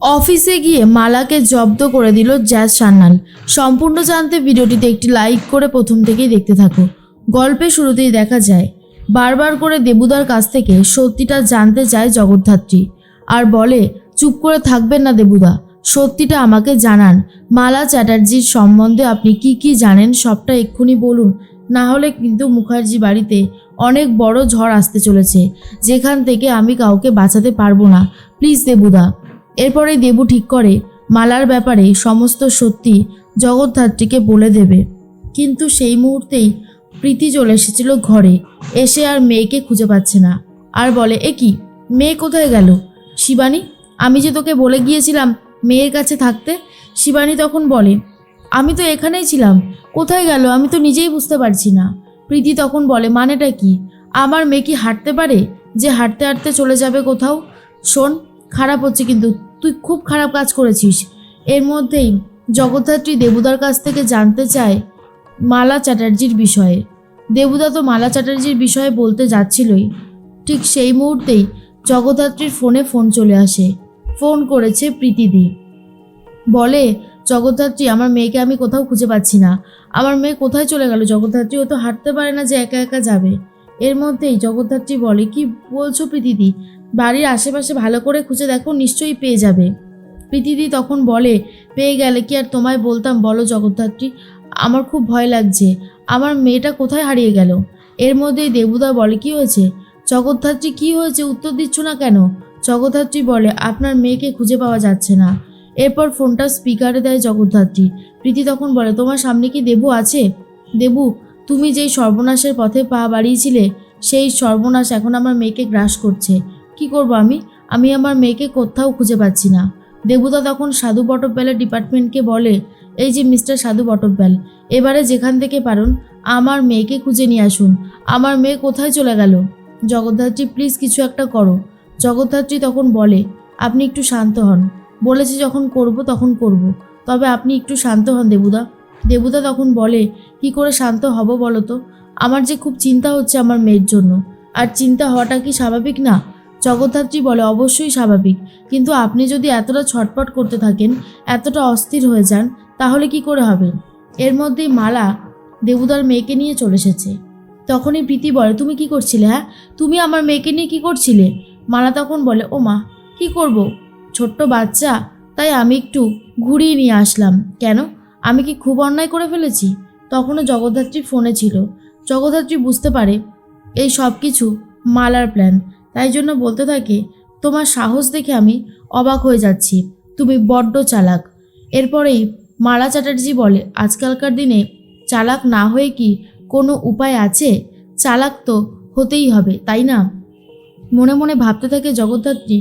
অফিসে গিয়ে মালাকে জব্দ করে দিল জ্যাজ সান্যাল। সম্পূর্ণ জানতে ভিডিওটিতে একটি লাইক করে প্রথম থেকেই দেখতে থাকো। গল্পের শুরুতেই দেখা যায়, বারবার করে দেবুদার কাছ থেকে সত্যিটা জানতে চায় জগদ্ধাত্রী। আর বলে, চুপ করে থাকবেন না দেবুদা, সত্যিটা আমাকে জানান। মালা চ্যাটার্জির সম্বন্ধে আপনি কি কি জানেন সবটা এক্ষুনি বলুন। না হলে কিন্তু মুখার্জি বাড়িতে অনেক বড় ঝড় আসতে চলেছে। যেখান থেকে আমি কাউকে বাঁচাতে পারব না। প্লিজ দেবুদা এরপরে দেবু ঠিক করে মালার ব্যাপারে সমস্ত সত্যি জগদ্ধাত্রীকে বলে দেবে। কিন্তু সেই মুহূর্তেই প্রীতি চলে এসেছিল ঘরে। এসে আর মেয়েকে খুঁজে পাচ্ছে না। আর বলে, এ কি? মেয়ে কোথায় গেল? শিবানী, আমি যে তোকে বলে গিয়েছিলাম মেয়ের কাছে থাকতে, শিবানী তখন বলে, আমি তো এখানেই ছিলাম। কোথায় গেল? আমি তো নিজেই বুঝতে পারছি না। প্রীতি তখন বলে, মানেটা কি? আমার মেয়ে কি হাঁটতে পারে? যে হাঁটতে হাঁটতে চলে যাবে কোথাও? শোন, খারাপ হচ্ছে কিন্তু তুই খুব খারাপ কাজ করেছিস। এর মধ্যেই জগদ্ধাত্রী দেবুদার কাছ থেকে জানতে চায় মালা চ্যাটার্জির বিষয়ে। দেবুদা তো মালা চ্যাটার্জির বিষয়ে বলতে যাচ্ছিলই। ঠিক সেই মুহূর্তেই জগদ্ধাত্রীর ফোনে ফোন চলে আসে। ফোন করেছে প্রীতিদি। বলে, জগদ্ধাত্রী, আমার মেয়েকে আমি কোথাও খুঁজে পাচ্ছি না। আমার মেয়ে কোথায় চলে গেল? জগদ্ধাত্রী ও তো হাঁটতে পারে না যে একা একা যাবে। এর মধ্যেই জগদ্ধাত্রী বলে, কি বলছো প্রীতিদি? বাড়ির আশেপাশে ভালো করে খুঁজে দেখো, নিশ্চয়ই পেয়ে যাবে। প্রীতিদি তখন বলে, পেয়ে গেলে কি আর তোমায় বলতাম? বলো জগদ্ধাত্রী, আমার খুব ভয় লাগছে। আমার মেয়েটা কোথায় হারিয়ে গেল? এর মধ্যেই দেবুদা বলে, কি হয়েছে? জগদ্ধাত্রী, কি হয়েছে? উত্তর দিচ্ছ না কেন? জগদ্ধাত্রী বলে, আপনার মেয়েকে খুঁজে পাওয়া যাচ্ছে না। এরপর ফোনটা স্পিকারে দেয় জগদ্ধাত্রী। প্রীতি তখন বলে, তোমার সামনে কি দেবু আছে? দেবু, তুমি যেই সর্বনাশের পথে পা বাড়িয়েছিলে, সেই সর্বনাশ এখন আমার মেয়েকে গ্রাস করছে। কি করব আমি? আমি আমার মেয়েকে কোথাও খুঁজে পাচ্ছি না। দেবুদা তখন সাধু বটব্যালের ডিপার্টমেন্টকে বলে, এই যে মিস্টার সাধু বটব্যাল, এবারে যেখান থেকে পারুন, আমার মেয়েকে খুঁজে নিয়ে আসুন। আমার মেয়ে কোথায় চলে গেল? জগদ্ধাত্রী প্লিজ কিছু একটা করো। জগদ্ধাত্রী তখন বলে, আপনি একটু শান্ত হন। বলেছি যখন করব তখন করব। তবে আপনি একটু শান্ত হন দেবুদা। দেবুদা তখন বলে, কি করে শান্ত হব বলো তো? আমার যে খুব চিন্তা হচ্ছে আমার মেয়ের জন্য। আর চিন্তা হওয়াটা কি স্বাভাবিক না? জগদ্ধাত্রী বলে অবশ্যই স্বাভাবিক। কিন্তু আপনি যদি এতটা ছটপট করতে থাকেন, এতটা অস্থির হয়ে যান, তাহলে কি করে হবে? এর মধ্যেই মালা দেবুদার মেয়েকে নিয়ে চলে এসেছে। তখনই প্রীতি বলে, তুমি কি করছিলে হ্যাঁ? তুমি আমার মেয়েকে নিয়ে কি করছিলে? মালা তখন বলে, ও মা, কি করব? ছোট্ট বাচ্চা, তাই আমি একটু ঘুরিয়ে নিয়ে আসলাম। কেন? আমি কি খুব অন্যায় করে ফেলেছি? তখনও জগদ্ধাত্রী ফোনে ছিল। জগদ্ধাত্রী বুঝতে পারে এই সব কিছু মালার প্ল্যান তাই জন্য বলতে থাকে, তোমার সাহস দেখে আমি অবাক হয়ে যাচ্ছি। তুমি বড্ড চালাক। এরপরেই মালা চ্যাটার্জি বলে, আজকালকার দিনে চালাক না হয়ে কি কোনো উপায় আছে? চালাক তো হতেই হবে, তাই না? মনে মনে ভাবতে থাকে জগদ্ধাত্রী,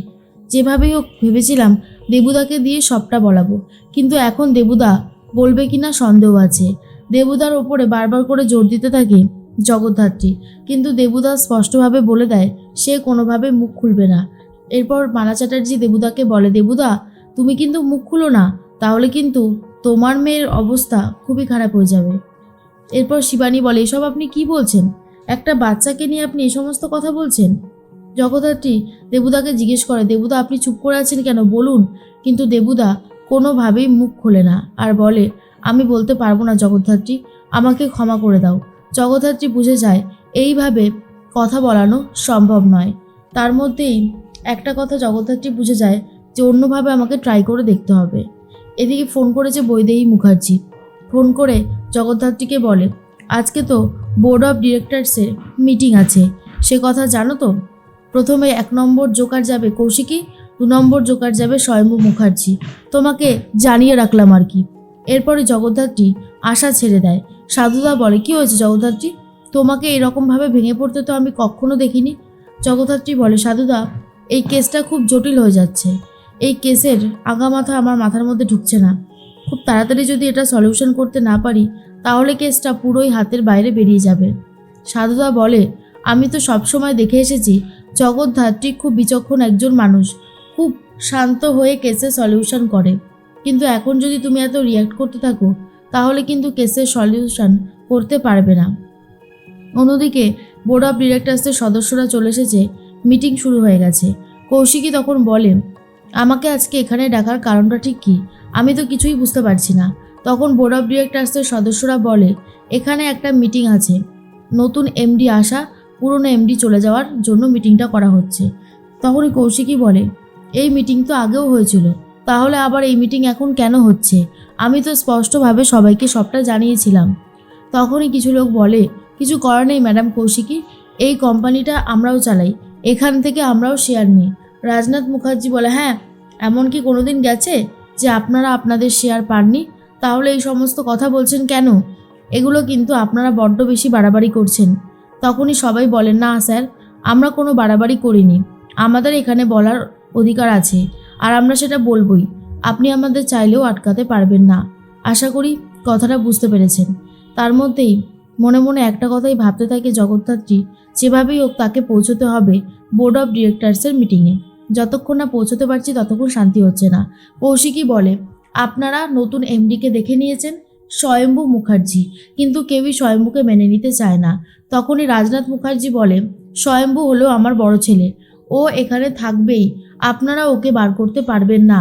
যেভাবেই হোক, ভেবেছিলাম দেবুদাকে দিয়ে সবটা বলাবো। কিন্তু এখন দেবুদা বলবে কিনা সন্দেহ আছে। দেবুদার ওপরে বারবার করে জোর দিতে থাকে জগদ্ধাত্রী। কিন্তু দেবুদা স্পষ্টভাবে বলে দেয়, সে কোনোভাবে মুখ খুলবে না। এরপর মালা চ্যাটার্জি দেবুদাকে বলে, দেবুদা, তুমি কিন্তু মুখ খুলো না, তাহলে কিন্তু তোমার মেয়ের অবস্থা খুবই খারাপ হয়ে যাবে। এরপর শিবানী বলে, এসব আপনি কি বলছেন? একটা বাচ্চাকে নিয়ে আপনি এ সমস্ত কথা বলছেন? জগদ্ধাত্রী দেবুদাকে জিজ্ঞেস করে, দেবুদা, আপনি চুপ করে আছেন কেন? বলুন। কিন্তু দেবুদা কোনোভাবেই মুখ খোলে না আর বলে, আমি বলতে পারব না জগদ্ধাত্রী, আমাকে ক্ষমা করে দাও। জগদ্ধাত্রী বুঝে যায়, এইভাবে কথা বলানো সম্ভব নয়। তার মধ্যেই একটা কথা জগদ্ধাত্রী বুঝে যায় যে অন্যভাবে আমাকে ট্রাই করে দেখতে হবে। এদিকে ফোন করেছে বৈদেহী মুখার্জি। ফোন করে জগদ্ধাত্রীকে বলে, আজকে তো বোর্ড অফ ডিরেক্টরসের মিটিং আছে। সে কথা জানো তো? প্রথমে এক নম্বর জোকার যাবে কৌশিকী, দু নম্বর জোকার যাবে স্বয়ম্ভু মুখার্জি। তোমাকে জানিয়ে রাখলাম আর কি। এরপরে জগদ্ধাত্রী আশা ছেড়ে দেয়। সাধুদা বলে, কি হয়েছে জগদ্ধাত্রী? তোমাকে এরকমভাবে ভেঙে পড়তে তো আমি কখনো দেখিনি। জগদ্ধাত্রী বলে, সাধুদা, এই কেসটা খুব জটিল হয়ে যাচ্ছে। এই কেসের আগামাথা আমার মাথার মধ্যে ঢুকছে না। খুব তাড়াতাড়ি যদি এটা সলিউশন করতে না পারি, তাহলে কেসটা পুরোই হাতের বাইরে বেরিয়ে যাবে। সাধুদা বলে, আমি তো সবসময় দেখে এসেছি জগৎধাত্রী খুব বিচক্ষণ একজন মানুষ, খুব শান্ত হয়ে কেসের সলিউশন করে। কিন্তু এখন যদি তুমি এত রিয়াক্ট করতে থাকো তাহলে কিন্তু কেসের সলিউশন করতে পারবে না। অন্যদিকে বোর্ড অফ ডিরেক্টরসের সদস্যরা চলে এসেছে, মিটিং শুরু হয়ে গেছে। কৌশিকী তখন বলে, আমাকে আজকে এখানে ডাকার কারণটা ঠিক কী? আমি তো কিছুই বুঝতে পারছি না। তখন বোর্ড অফ ডিরেক্টরসের সদস্যরা বলে, এখানে একটা মিটিং আছে। নতুন এমডি আসা, পুরনো এমডি চলে যাওয়ার জন্য মিটিংটা করা হচ্ছে। তখনই কৌশিকী বলে, এই মিটিং তো আগেও হয়েছিল। তাহলে আবার এই মিটিং এখন কেন হচ্ছে? আমি তো স্পষ্টভাবে সবাইকে সবটা জানিয়েছিলাম। তখনই কিছু লোক বলে, কিছু করার নেই ম্যাডাম কৌশিকী, এই কোম্পানিটা আমরাও চালাই, এখান থেকে আমরাও শেয়ার নিই। রাজনাথ মুখার্জি বলে হ্যাঁ এমন কি কোনো দিন গেছে যে আপনারা আপনাদের শেয়ার পাননি? তাহলে এই সমস্ত কথা বলছেন কেন? এগুলো কিন্তু আপনারা বড্ড বেশি বাড়াবাড়ি করছেন। তখনই সবাই বলেন, না, স্যার, আমরা কোনো বাড়াবাড়ি করিনি। আমাদের এখানে বলার অধিকার আছে। আর আমরা সেটা বলবই। আপনি আমাদের চাইলেও আটকাতে পারবেন না। আশা করি কথাটা বুঝতে পেরেছেন। তার মধ্যেই মনে মনে একটা কথাই ভাবতে থাকে জগদ্ধাত্রী, যেভাবেই হোক তাকে পৌঁছতে হবে বোর্ড অফ ডিরেক্টরসের মিটিংয়ে। যতক্ষণ না পৌঁছতে পারছি ততক্ষণ শান্তি হচ্ছে না। কৌশিকই বলে, আপনারা নতুন এমডিকে দেখে নিয়েছেন? স্বয়ম্ভু মুখার্জি। কিন্তু কেউই স্বয়ম্ভুকে মেনে নিতে চায় না। তখনই রাজনাথ মুখার্জি বলে, স্বয়ম্ভু হলো আমার বড় ছেলে। ও এখানে থাকবেই, আপনারা ওকে বার করতে পারবেন না।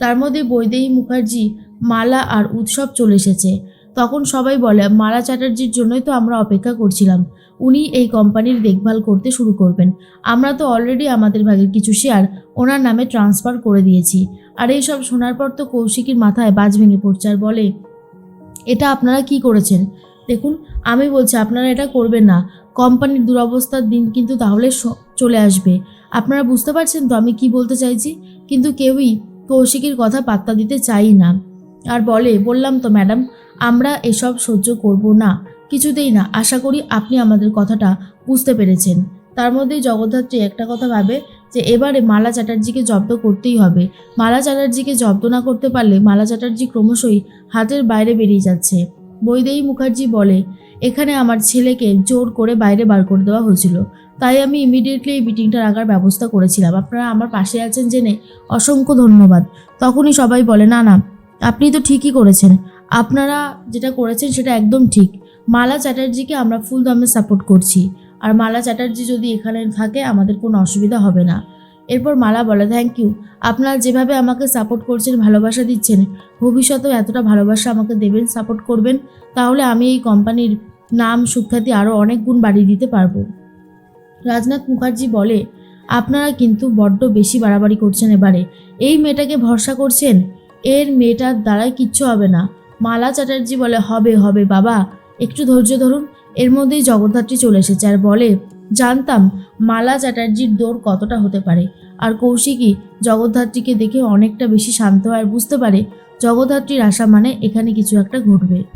তার মধ্যে বৈদেহী মুখার্জি, মালা আর উৎসব চলে এসেছে। তখন সবাই বলে, মালা চ্যাটার্জির জন্যই তো আমরা অপেক্ষা করছিলাম। উনি এই কোম্পানির দেখভাল করতে শুরু করবেন। আমরা তো অলরেডি আমাদের ভাগের কিছু শেয়ার ওনার নামে ট্রান্সফার করে দিয়েছি। আর এই সব শোনার পর তো কৌশিকীর মাথায় বাজ ভেঙে পড়ছে আর বলে, এটা আপনারা কি করেছেন? দেখুন, আমি বলছি, আপনারা এটা করবেন না। কোম্পানির দুরবস্থার দিন কিন্তু তাহলে চলে আসবে। আপনারা বুঝতে পারছেন তো আমি কি বলতে চাইছি? কিন্তু কেউই কৌশিকীর কথা পাত্তা দিতে চাই না। আর বলে, বললাম তো, ম্যাডাম, আমরা এসব সহ্য করব না। কিছুতেই না। আশা করি আপনি আমাদের কথাটা বুঝতে পেরেছেন। তার মধ্যেই জগদ্ধাত্রী একটা কথা ভাবে যে, এবারে মালা চ্যাটার্জিকে জব্দ করতেই হবে। মালা চ্যাটার্জিকে জব্দ না করতে পারলে মালা চ্যাটার্জি ক্রমশই হাতের বাইরে বেরিয়ে যাচ্ছে। বৈদেহী মুখার্জি বলে, এখানে আমার ছেলেকে জোর করে বাইরে বার করে দেওয়া হয়েছিল। তাই আমি ইমিডিয়েটলি এই মিটিংটা রাখার ব্যবস্থা করেছিলাম। আপনারা আমার পাশে আছেন জেনে অসংখ্য ধন্যবাদ। তখনই সবাই বলে, না না, আপনি তো ঠিকই করেছেন। আপনারা যেটা করেছেন সেটা একদম ঠিক। মালা চ্যাটার্জিকে আমরা ফুল দমে সাপোর্ট করছি। আর মালা চ্যাটার্জি যদি এখানে থাকে, আমাদের কোনো অসুবিধা হবে না। এরপর মালা বলে থ্যাংক ইউ আপনারা যেভাবে আমাকে সাপোর্ট করছেন, ভালোবাসা দিচ্ছেন, ভবিষ্যতেও এতটা ভালোবাসা আমাকে দেবেন সাপোর্ট করবেন, তাহলে আমি এই কোম্পানির নাম, সুখ্যাতি আরও অনেক গুণ বাড়িয়ে দিতে পারব। রাজনাথ মুখার্জি বলে, আপনারা কিন্তু বড্ড বেশি বাড়াবাড়ি করছেন এবারে। এই মেয়েটাকে ভরসা করছেন? এর মেয়েটার দ্বারাই কিচ্ছু হবে না। মালা চ্যাটার্জি বলে, হবে হবে বাবা। একটু ধৈর্য ধরুন। এর মধ্যেই জগদ্ধাত্রী চলে এসেছে। আর বলে, জানতাম মালা চ্যাটার্জির দৌড় কতটা হতে পারে। আর কৌশিকী জগদ্ধাত্রীকে দেখে অনেকটা বেশি শান্ত হয় আর বুঝতে পারে, জগদ্ধাত্রীর আশা মানে এখানে কিছু একটা ঘটবে।